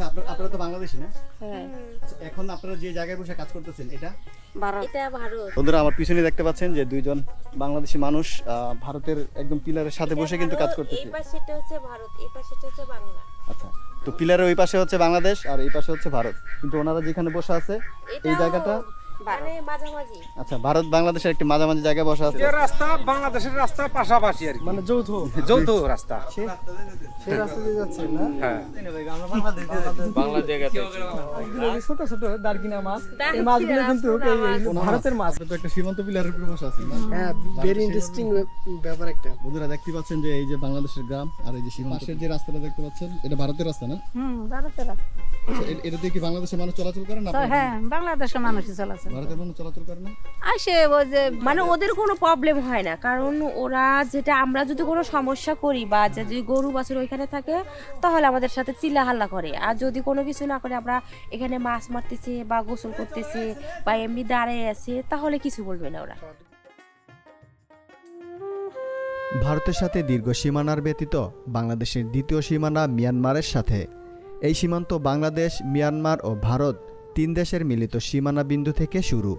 আচ্ছা আপনারা আপনারা তো বাংলাদেশি না? হ্যাঁ। আচ্ছা, এখন আপনারা যে জায়গায় বসে কাজ করতেছেন এটা? ভারত। এটা ভারত। বন্ধুরা আমার পিছনে দেখতে পাচ্ছেন যে দুইজন বাংলাদেশি মানুষ আহ, ভারতের একদম পিলারের সাথে বসে কিন্তু কাজ করতেছে। এই পাশেটা হচ্ছে ভারত এই পাশেটা হচ্ছে বাংলা। আচ্ছা তো পিলারের ওই পাশে হচ্ছে বাংলাদেশ আর এই পাশে হচ্ছে ভারত। কিন্তু ওনারা যেখানে বসে আছে এই জায়গাটা আচ্ছা ভারত বাংলাদেশের একটি মাঝামাঝি জায়গায় বসে আছে। রাস্তা বাংলাদেশের রাস্তা পাশাপাশি আর মানে যৌথ। যৌথ রাস্তা। সেই রাস্তা দিয়ে যাচ্ছে না? হ্যাঁ। এই ছোট ছোট দার্কিনা মাছ। এই মাছগুলো কিন্তু ভারতের মাছ। তো একটা সীমান্ত পিলারের উপরে বসে আছেন না? হ্যাঁ ভেরি ইন্টারেস্টিং ব্যাপার একটা। বন্ধুরা দেখতে পাচ্ছেন যে এই যে বাংলাদেশের গ্রাম আর এই যে সীমান্তের যে রাস্তাটা দেখতে পাচ্ছেন এটা ভারতের রাস্তা না? হুম ভারতের আচ্ছা, এ- এটা দিয়ে কি বাংলাদেশের মানুষ চলাচল করে না হ্যাঁ বাংলাদেশের মানুষই চলাচল ভারতের মানুষ চলাচল করে না? আসে ওই যে মানে ওদের কোনো প্রবলেম হয় না। কারণ ওরা যেটা আমরা যদি কোনো সমস্যা করি বা যদি গরু বাছুর ওইখানে থাকে তাহলে আমাদের সাথে চিল্লা হাল্লা করে। আর যদি কোনো কিছু না করে আমরা এখানে মাছ মারতেছি বা গোসল করতেছি বা এমনি দাঁড়িয়ে আছে তাহলে কিছু বলবে না ওরা। ভারতের সাথে দীর্ঘ সীমানার ব্যতীত বাংলাদেশের দ্বিতীয় সীমানা মিয়ানমারের সাথে। এই সীমান্ত বাংলাদেশ মিয়ানমার ও ভারত তিন দেশের মিলিত সীমানা বিন্দু থেকে শুরু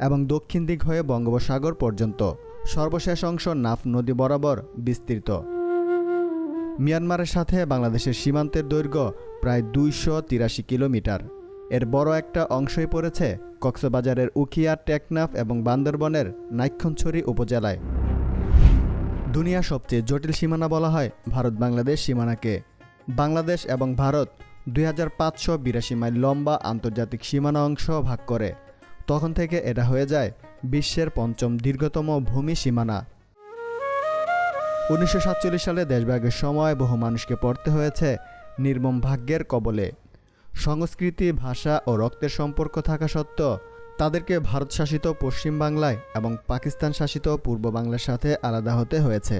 এবং দক্ষিণ দিক হয়ে বঙ্গোপসাগর পর্যন্ত। সর্বশেষ অংশ নাফ নদী বরাবর বিস্তৃত। মিয়ানমারের সাথে বাংলাদেশের সীমান্তের দৈর্ঘ্য প্রায় দুইশো তিরাশি কিলোমিটার। এর বড় একটা অংশই পড়েছে কক্সবাজারের উখিয়া, টেকনাফ এবং বান্দরবনের নাইক্ষণছড়ি উপজেলায়। দুনিয়ার সবচেয়ে জটিল সীমানা বলা হয় ভারত বাংলাদেশ সীমানাকে। বাংলাদেশ এবং ভারত দুই হাজার পাঁচশো বিরাশি মাইল লম্বা আন্তর্জাতিক সীমানা অংশ ভাগ করে। তখন থেকে এটা হয়ে যায় বিশ্বের পঞ্চম দীর্ঘতম ভূমি সীমানা। উনিশশো সাতচল্লিশ সালে দেশভাগের সময় বহু মানুষকে পড়তে হয়েছে নির্মম ভাগ্যের কবলে। সংস্কৃতি, ভাষা ও রক্তের সম্পর্ক থাকা সত্ত্বেও তাদেরকে ভারত শাসিত পশ্চিম বাংলায় এবং পাকিস্তান শাসিত পূর্ব বাংলার সাথে আলাদা হতে হয়েছে।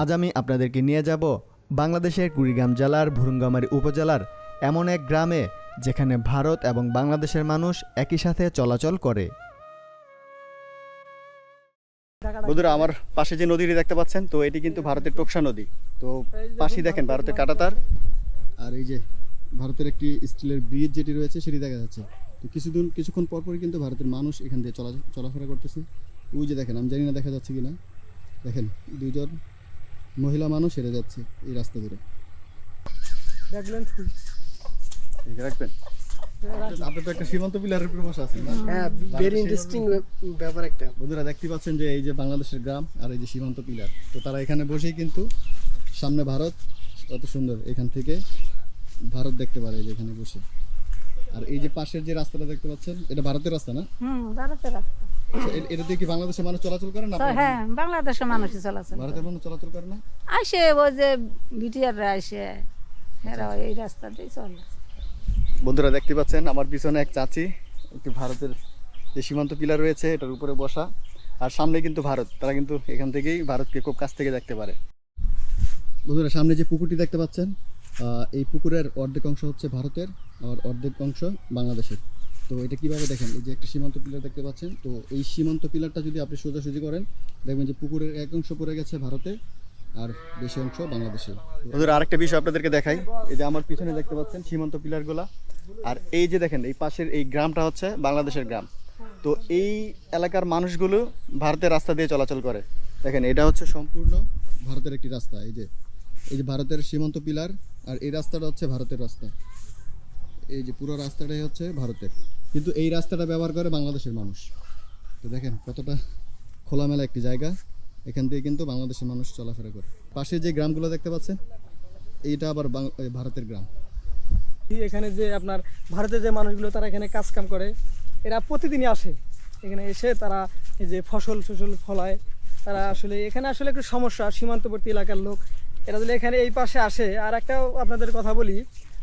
আজ আমি আপনাদেরকে নিয়ে যাব বাংলাদেশের কুড়িগ্রাম জেলার ভুরুঙ্গামারী উপজেলার এমন এক গ্রামে, যেখানে ভারত এবং বাংলাদেশের মানুষ একই সাথে চলাচল করে। বন্ধুরা, আমার পাশে যে নদীটি দেখতে পাচ্ছেন, তো এটি কিন্তু ভারতের টোকসা নদী। তো পাশেই দেখেন ভারতের কাটাতার। আর এই যে ভারতের একটি স্টিলের ব্রিজ যেটি রয়েছে, সেটি দেখা যাচ্ছে। তো কিছুদিন, কিছুক্ষণ পর পরই কিন্তু ভারতের মানুষ এখান দিয়ে চলা, চলাফেরা করতেছে। ওই যে দেখেন, আমি জানি না দেখা যাচ্ছে কি না দেখেন, দুইজন মহিলা মানুষ হেরে যাচ্ছে এই রাস্তা ধরে। দেখলেন রাখবেন? তো একটা সীমান্ত পিলারের না? হ্যাঁ ভেরি ইন্টারেস্টিং ব্যাপার একটা। বন্ধুরা দেখতে পাচ্ছেন যে এই যে বাংলাদেশের গ্রাম আর এই যে সীমান্ত পিলার। তো তারা এখানে বসেই কিন্তু সামনে ভারত কত সুন্দর। এখান থেকে ভারত দেখতে পারে এই যে এখানে বসে। আর এই যে পাশের যে রাস্তাটা দেখতে পাচ্ছেন এটা ভারতের রাস্তা না? হুম ভারতের রাস্তা। এটা দিয়ে কি বাংলাদেশের মানুষ চলাচল করে না হ্যাঁ বাংলাদেশের মানুষই চলাচল ভারতের মানুষ চলাচল করে না? আসে ওই যে বিটিআররা আসে এরা এই রাস্তা দিয়ে চলে। বন্ধুরা দেখতে পাচ্ছেন আমার পিছনে এক চাচি একটি ভারতের যে সীমান্ত পিলার রয়েছে এটার উপরে বসা। আর সামনে কিন্তু ভারত তারা কিন্তু এখান থেকেই ভারতকে খুব কাছ থেকে দেখতে পারে। বন্ধুরা সামনে যে পুকুরটি দেখতে পাচ্ছেন আহ, এই পুকুরের অর্ধেক অংশ হচ্ছে ভারতের আর অর্ধেক অংশ বাংলাদেশের। তো এটা কীভাবে দেখেন? এই যে একটা সীমান্ত পিলার দেখতে পাচ্ছেন, তো এই সীমান্ত পিলারটা যদি আপনি সোজাসুজি করেন, দেখবেন যে পুকুরের এক অংশ পড়ে গেছে ভারতে আর বেশি অংশ বাংলাদেশে। ওদের আরেকটা বিষয় আপনাদেরকে দেখাই। এই যে আমার পিছনে দেখতে পাচ্ছেন সীমান্ত পিলারগুলা। আর এই যে দেখেন, এই পাশের এই গ্রামটা হচ্ছে বাংলাদেশের গ্রাম। তো এই এলাকার মানুষগুলো ভারতের রাস্তা দিয়ে চলাচল করে। দেখেন, এটা হচ্ছে সম্পূর্ণ ভারতের একটি রাস্তা। এই যে এই যে ভারতের সীমান্ত পিলার আর এই রাস্তাটা হচ্ছে ভারতের রাস্তা। এই যে পুরো রাস্তাটাই হচ্ছে ভারতের। কিন্তু এই রাস্তাটা ব্যবহার করে বাংলাদেশের মানুষ। তো দেখেন কতটা খোলামেলা একটি জায়গা। এখান থেকে কিন্তু বাংলাদেশের মানুষ চলাফেরা করে। পাশে যে গ্রামগুলো দেখতে পাচ্ছেন, এইটা আবার ভারতের গ্রাম। এখানে যে আপনার ভারতের যে মানুষগুলো, তারা এখানে কাজ কাম করে। এরা প্রতিদিনই আসে। এখানে এসে তারা এই যে ফসল ফসল ফলায়। তারা আসলে, এখানে আসলে একটু সমস্যা। সীমান্তবর্তী এলাকার লোক। এরা যদি এখানে এই পাশে আসে, আর একটাও আপনাদের কথা বলি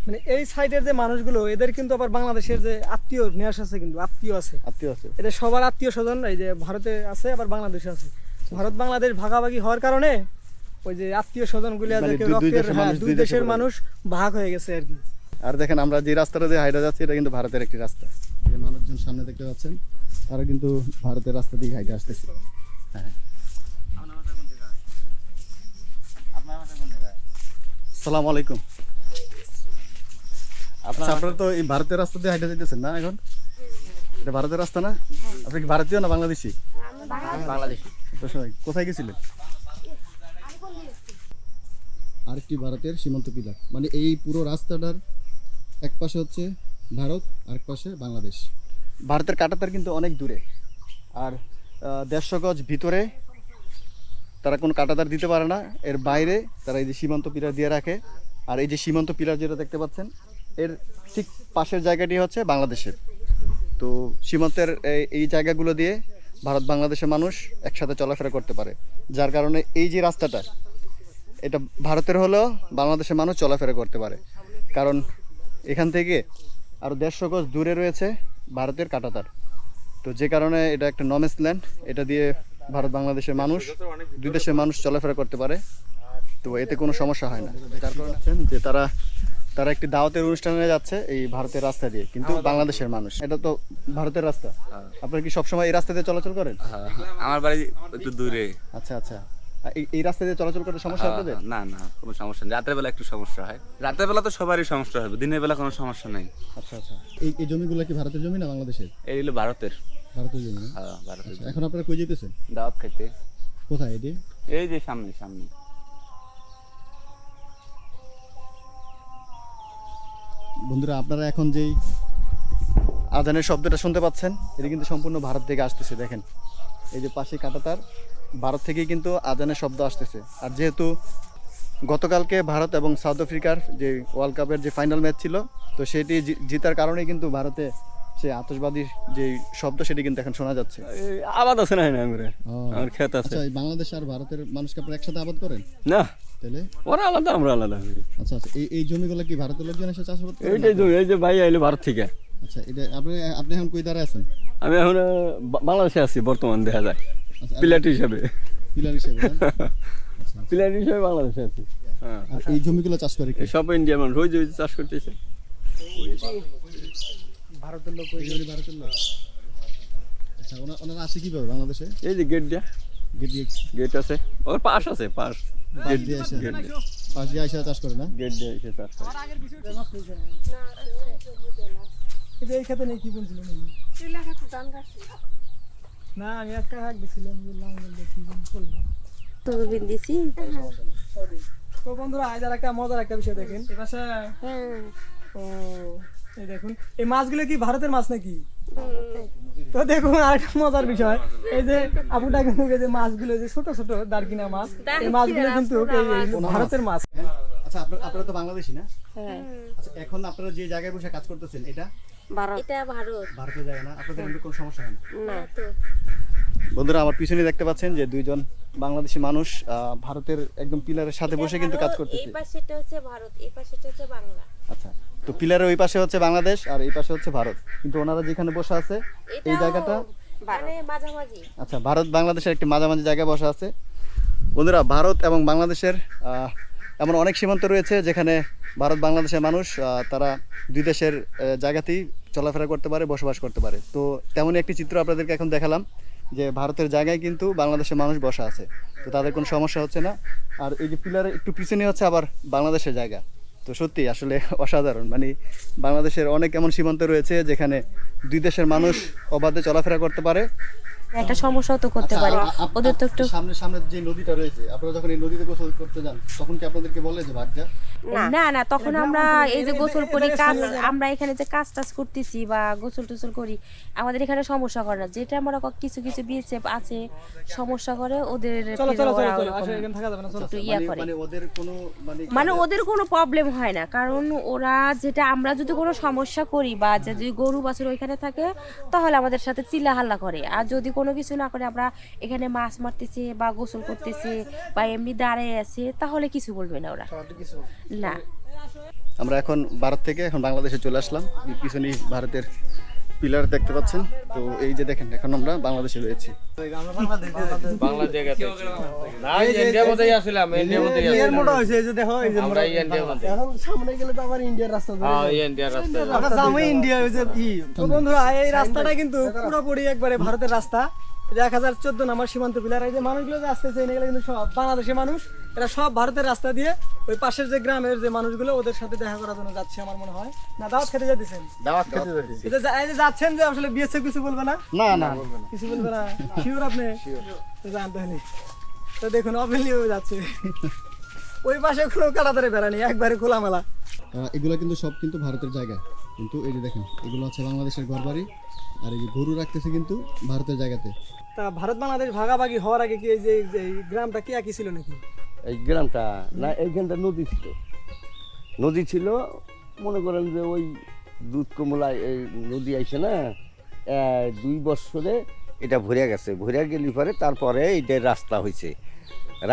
মানে এই সাইডের যে মানুষগুলো এদের কিন্তু আবার বাংলাদেশের যে আত্মীয় নেশ আছে কিন্তু আত্মীয় আছে। আত্মীয় আছে। এদের সবার আত্মীয় স্বজন এই যে ভারতে আছে আবার বাংলাদেশে আছে। ভারত বাংলাদেশ ভাগাভাগি হওয়ার কারণে ওই যে আত্মীয় মানে দুই- দুই দেশের হ্যাঁ মানুষ দুই দুই দেশে দেশের মানুষ। ভাগ হয়ে গেছে আর কি। আর দেখেন আমরা যে রাস্তাটা দিয়ে হাইটা যাচ্ছি এটা কিন্তু ভারতের একটি রাস্তা। যে মানুষজন সামনে দেখতে পাচ্ছেন তারা কিন্তু ভারতের রাস্তা দিয়ে হাইটে আসতেছে। হ্যাঁ। সালাম আলাইকুম। আপনারা তো এই ভারতের রাস্তা দিয়ে হাইটে যেতেছেন না এখন? এটা ভারতের রাস্তা না? আপনি কি ভারতীয় না বাংলাদেশি? বাংলাদেশি। কোথায় গেছিলেন? আরেকটি ভারতের সীমান্ত পিলার। মানে এই পুরো রাস্তাটার এক পাশে হচ্ছে ভারত আরেক পাশে বাংলাদেশ। ভারতের কাটাতার কিন্তু অনেক দূরে। আর দেড়শো গজ ভিতরে তারা কোনো কাটাতার দিতে পারে না। এর বাইরে তারা এই যে সীমান্ত পিলার দিয়ে রাখে। আর এই যে সীমান্ত পিলার যেটা দেখতে পাচ্ছেন এর ঠিক পাশের জায়গাটি হচ্ছে বাংলাদেশের। তো সীমান্তের এই- জায়গাগুলো দিয়ে ভারত বাংলাদেশের মানুষ একসাথে চলাফেরা করতে পারে। যার কারণে এই যে রাস্তাটা, এটা ভারতের হলেও বাংলাদেশের মানুষ চলাফেরা করতে পারে। কারণ এখান থেকে আরও দেড়শো গজ দূরে রয়েছে ভারতের কাটাতার। তো যে কারণে এটা একটা নমেস ল্যান্ড, এটা দিয়ে ভারত বাংলাদেশের মানুষ, দুই দেশের মানুষ চলাফেরা করতে পারে। তো এতে কোনো সমস্যা হয় না। যার কারণে যে তারা তারা একটি দাওয়াতের অনুষ্ঠানে যাচ্ছে এই ভারতের রাস্তা দিয়ে কিন্তু বাংলাদেশের মানুষ। এটা তো ভারতের রাস্তা। আপনারা কি সবসময় এই রাস্তা দিয়ে চলাচল করেন? হ্যাঁ, আমার বাড়ি একটু দূরে। আচ্ছা আচ্ছা। এই- রাস্তা দিয়ে চলাচল করতে সমস্যা হ্যাঁ, আপনাদের? না না কোনো সমস্যা নেই। রাতের বেলা একটু সমস্যা হয়। রাতের বেলা তো সবারই সমস্যা হবে দিনের বেলা কোনো সমস্যা নেই। আচ্ছা আচ্ছা। এই এই জমিগুলো কি ভারতের জমি না বাংলাদেশের? এই হলো ভারতের। ভারতের জমি হ্যাঁ, ভারতের আচ্ছা, এখন আপনারা কই যেতেছেন দাওয়াত খাইতে। কোথায় এটি? এই যে সামনে সামনে। বন্ধুরা, আপনারা এখন যেই আজানের শব্দটা শুনতে পাচ্ছেন, এটা কিন্তু সম্পূর্ণ ভারত থেকে আসতেছে, দেখেন। এই যে পাশে কাটাতার ভারত থেকেই কিন্তু আজানের শব্দ আসতেছে। আর যেহেতু গতকালকে ভারত এবং সাউথ আফ্রিকার যে ওয়ার্ল্ড কাপের যে ফাইনাল ম্যাচ ছিল, তো সেটি জিতার কারণেই কিন্তু ভারতে সেই আতশবাদীর যে শব্দ সেটি কিন্তু এখন শোনা যাচ্ছে। আবাদ আছে না না আমরা? আমার ক্ষেত আছে। আচ্ছা বাংলাদেশ আর ভারতের মানুষকে আপনারা একসাথে আবাদ করেন? না। তাহলে? ওরা আলাদা আমরা আলাদা আচ্ছা আচ্ছা এই এই জমিগুলো কি ভারতের লোকজন এসে চাষাবাদ করেন এইটাই জমি এই যে ভাই আইলো ভারত থেকে। আচ্ছা এটা আপনি আপনি এখন কই দাঁড়ায় আছেন? আমি এখন বাংলাদেশে আছি বর্তমান দেখা যায়। আচ্ছা প্লেট হিসাবে। পিলার হিসেবে না? প্লেট হিসাবে বাংলাদেশে আছি। হ্যাঁ। আর এই জমিগুলো চাষ করে কি? সব ইন্ডিয়া মানুষ ওই চাষ করতেছে। ভারতের লোক এগুলি ভারতের লোক। আচ্ছা ওনা- ওনারা আসে কীভাবে বাংলাদেশে? এই যে গেট দিয়া। গেট দিয়ে গেট আছে। ওর পাশ আছে পাশ। পাশ দিয়ে আসে। পাশ দিয়ে আসে চাষ করে না? গেট দিয়ে এসে চাষ করে। এই যে এই খেতে নেই কি বলছিলেন না আমি দিছিলাম যে লাঙ্গল দিয়ে কি করলাম। দূরবীন দিছি। তো বন্ধুরা আজ আর একটা মজার একটা বিষয় দেখেন। এ পাশে ও এই দেখুন এই মাছগুলো কি ভারতের মাছ নাকি? তো দেখুন আরেকটা মজার বিষয় এই যে আপুটা কিন্তু এই যে মাছগুলো যে ছোট ছোট দারকিনা মাছ এই মাছগুলো কিন্তু ভারতের মাছ। আচ্ছা আপনারা তো বাংলাদেশি না? হ্যাঁ। আচ্ছা এখন আপনারা যে জায়গায় বসে কাজ করতেছেন এটা? এটা ভারত। ভারতের জায়গা না? আপনাদের কোনো সমস্যা হয় না? না বন্ধুরা আমার পিছনে দেখতে পাচ্ছেন যে দুইজন বাংলাদেশি মানুষ ভারতের একদম পিলারের সাথে বসে কিন্তু কাজ এই করতেছে পাশেটা হচ্ছে ভারত এই পাশেটা হচ্ছে বাংলা। আচ্ছা তো পিলারের ওই পাশে হচ্ছে বাংলাদেশ আর এই পাশে হচ্ছে ভারত। কিন্তু ওনারা যেখানে বসে আছে এই জায়গাটা মানে মাঝামাঝি। আচ্ছা ভারত বাংলাদেশের একটি মাঝামাঝি জায়গায় বসে আছে। বন্ধুরা ভারত এবং বাংলাদেশের এমন অনেক সীমান্ত রয়েছে যেখানে ভারত বাংলাদেশের মানুষ তারা দুই দেশের জায়গাতেই চলাফেরা করতে পারে বসবাস করতে পারে। তো তেমনই একটি চিত্র আপনাদেরকে এখন দেখালাম। যে ভারতের জায়গায় কিন্তু বাংলাদেশের মানুষ বসা আছে। তো তাদের কোনো সমস্যা হচ্ছে না। আর এই যে পিলারের একটু পিছনে হচ্ছে আবার বাংলাদেশের জায়গা। তো সত্যি আসলে অসাধারণ। মানে বাংলাদেশের অনেক এমন সীমান্ত রয়েছে যেখানে দুই দেশের মানুষ অবাধে চলাফেরা করতে পারে। একটা সমস্যাও তো করতে আচ্ছা, পারে। ওদের তো একটু সামনে সামনে যে নদীটা রয়েছে আপনারা যখন এই নদীতে গোসল করতে যান তখন কি আপনাদেরকে বলে যে ভাগ যা না না তখন আমরা এই যে গোসল করি কাজ আমরা এখানে যে কাজ টাজ করতেছি বা গোসল টোসল করি আমাদের এখানে সমস্যা করে না। যেটা আমরা কিছু কিছু বিএসএফ আছে সমস্যা করে ওদের চলো চলো চলো চলো আসলে এখানে থাকা যাবে না চলো। ইয়া মানে করে। মানে ওদের কোনো মানে মানে ওদের কোনো প্রবলেম হয় না কারণ ওরা যেটা আমরা যদি কোনো সমস্যা করি বা যদি গরু বাছুর ওইখানে থাকে তাহলে আমাদের সাথে চিল্লা হাল্লা করে। আর যদি কোনো কিছু না করে আমরা এখানে মাছ মারতেছি বা গোসল করতেছি বা এমনি দাঁড়িয়ে আছে তাহলে কিছু বলবে না ওরা। না। আমরা এখন ভারত থেকে এখন বাংলাদেশে চলে আসলাম। কিছু পিছনেই ভারতের পিলার দেখতে পাচ্ছেন। তো এই যে দেখেন এখন আমরা বাংলাদেশে রয়েছি। ইন্ডিয়ার মধ্যেই আসলাম ইন্ডিয়ার মধ্যেই এর মোটা হয়েছে এই যে দেখো এই যে আমরা ইন্ডিয়ার মধ্যে। এখন সামনে গেলে তো আবার ইন্ডিয়ার রাস্তা ধরে ইন্ডিয়ার রাস্তা আমি ইন্ডিয়া হয়েছে ই। তো বন্ধুরা এই রাস্তাটা কিন্তু পুরোপুরি একবারে ভারতের রাস্তা। এক হাজার চোদ্দ নম্বর সীমান্ত পিলার। এই যে মানুষগুলো যে আসতেছে এগুলো কিন্তু সব বাংলাদেশের মানুষ। এরা সব ভারতের রাস্তা দিয়ে ওই পাশের যে গ্রামের যে মানুষগুলো ওদের সাথে দেখা করার জন্য যাচ্ছে আমার মনে হয়। না দাওয়াত খেতে যাচ্ছেন দাওয়াত খেতে যাচ্ছি এই যে যাচ্ছেন যে আসলে বিএসএফ কিছু বলবে না? না না কিছু বলবে না। শিওর আপনি? জানতে হয়নি তো দেখুন হয়ে যাচ্ছে। ওই পাশে কোনো কাটাতারে বেড়া নেই একবারে খোলামেলা। এগুলো কিন্তু সব কিন্তু ভারতের জায়গায় কিন্তু এই যে দেখেন এগুলো আছে বাংলাদেশের ঘরবাড়ি আর এই যে গরু রাখতেছে কিন্তু ভারতের জায়গাতে। তা ভারত বাংলাদেশ ভাগাভাগি হওয়ার আগে কি এই যে যে এই গ্রামটা কি একই ছিল নাকি? এই গ্রামটা না এইখানটা নদী ছিল। নদী ছিল মনে করেন যে ওই দুধ কমলা এই নদী আইছে না দুই বছরে এটা ভরে গেছে। ভরিয়া গেলি পরে তারপরে এটা রাস্তা হয়েছে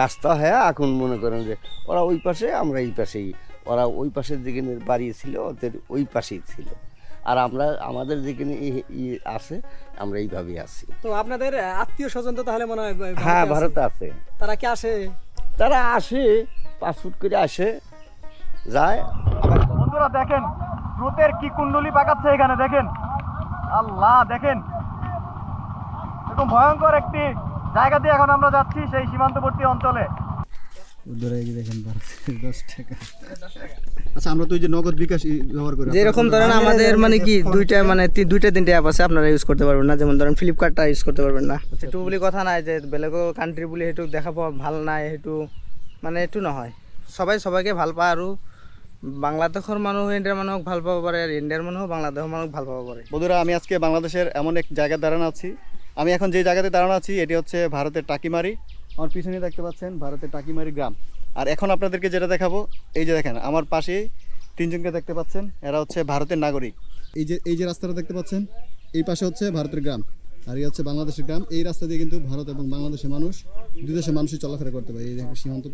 রাস্তা হয়ে এখন মনে করেন যে ওরা ওই পাশে আমরা এই পাশেই ওরা ওই পাশের যেখানে বাড়ি ছিল ওদের ওই পাশেই ছিল। আর আমরা আমাদের যেখানে ই- ই আছে আমরা এইভাবেই আছি। তো আপনাদের আত্মীয় স্বজন তো তাহলে মনে হয় হ্যাঁ ভারতে আছে। তারা কি আসে? তারা আসে পাঁচ ফুট করে আসে যায়। বন্ধুরা দেখেন স্রোতের কি কুণ্ডলি পাকাচ্ছে এখানে দেখেন। আল্লাহ দেখেন। এরকম ভয়ঙ্কর একটি জায়গা দিয়ে এখন আমরা যাচ্ছি সেই সীমান্তবর্তী অঞ্চলে। আচ্ছা আমরা তো যে নগদ বিকাশ ব্যবহার করি। যেরকম ধরেন আমাদের মানে কি দুইটা মানে দুইটা তিনটে অ্যাপ আছে আপনারা ইউজ করতে পারবেন না। যেমন ধরেন ফ্লিপকার্টটা ইউজ করতে পারবেন না। সেটু বুলি কথা নাই যে বুলি সেইটো দেখাব ভালো নাই সেইটো মানে এইটো নহয়। সবাই সবাইকে ভালো পায় আৰু বাংলাদেশৰ মানুহ ইণ্ডিয়াৰ মানুহক ভালো পাব পাৰে আৰু ইণ্ডিয়াৰ মানুহেও বাংলাদেশৰ মানুহক ভালো পাব পাৰে বন্ধুরা আমি আজকে বাংলাদেশের এমন এক জায়গায় দাঁড়ানো আছি। আমি এখন যে জায়গাতে দাঁড়ানো আছি এটি হচ্ছে ভারতের টাকিমারি। আমার পিছনে দেখতে পাচ্ছেন ভারতের টাকিমারি গ্রাম। আর এখন আপনাদেরকে যেটা দেখাবো, এই যে দেখেন, আমার পাশে তিনজনকে দেখতে পাচ্ছেন, এরা হচ্ছে ভারতের নাগরিক। এই যে এই যে রাস্তাটা দেখতে পাচ্ছেন, এই পাশে হচ্ছে ভারতের গ্রাম, আর এই হচ্ছে বাংলাদেশের গ্রাম। এই রাস্তা দিয়ে কিন্তু ভারত এবং বাংলাদেশের মানুষ দুই দেশের মানুষই চলাফেরা করতে পারে। এই সীমান্ত